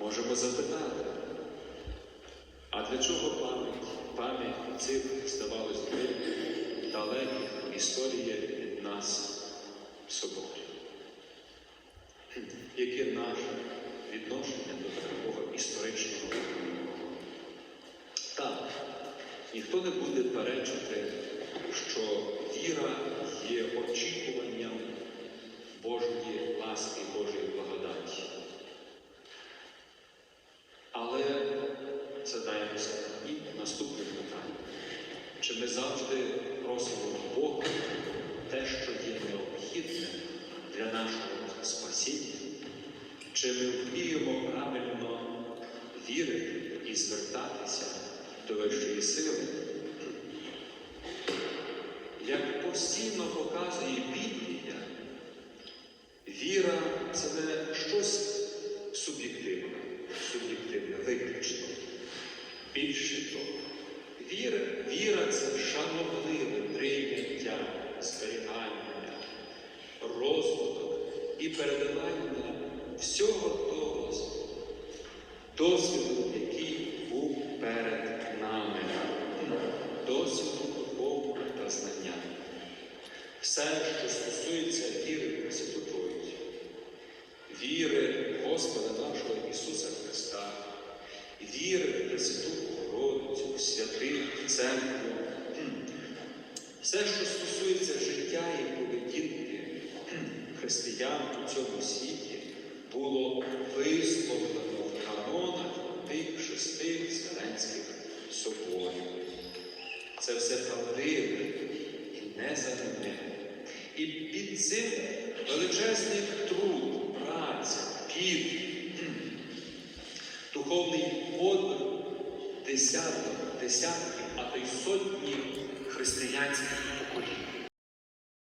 Можемо запитати, а для чого пам'ять? Пам'ять цих, здавалось далеких історії від нас. Хм, Яке наше відношення до такого історичного? Так, ніхто не буде перечити, що віра є задаємося і наступним питанням. Чи ми завжди просимо Бога те, що є необхідне для нашого спасіння? Чи ми вміємо правильно вірити і звертатися до вищої сили? Як постійно показує Біблія, віра це не щось суб'єктивне, суб'єктивне, виключно. Більше того, віра, віра це шановливе прийняття, зберігання, розвиток і передавання всього того досвіду, який був перед нами, досвіду духовного та знання. Все, що стосується віри Пресвяту віри Господа нашого Ісуса Христа, віри в Пресвяту Богородицю, святих, церкву, все, що стосується життя і поведінки християн у цьому світі, було висловлено в канонах тих шести Вселенських соборів. Це все правдиве і незамінне. І під цим величезний труд, праця, під духовний подвиг десяток, десятків, а то й сотні християнських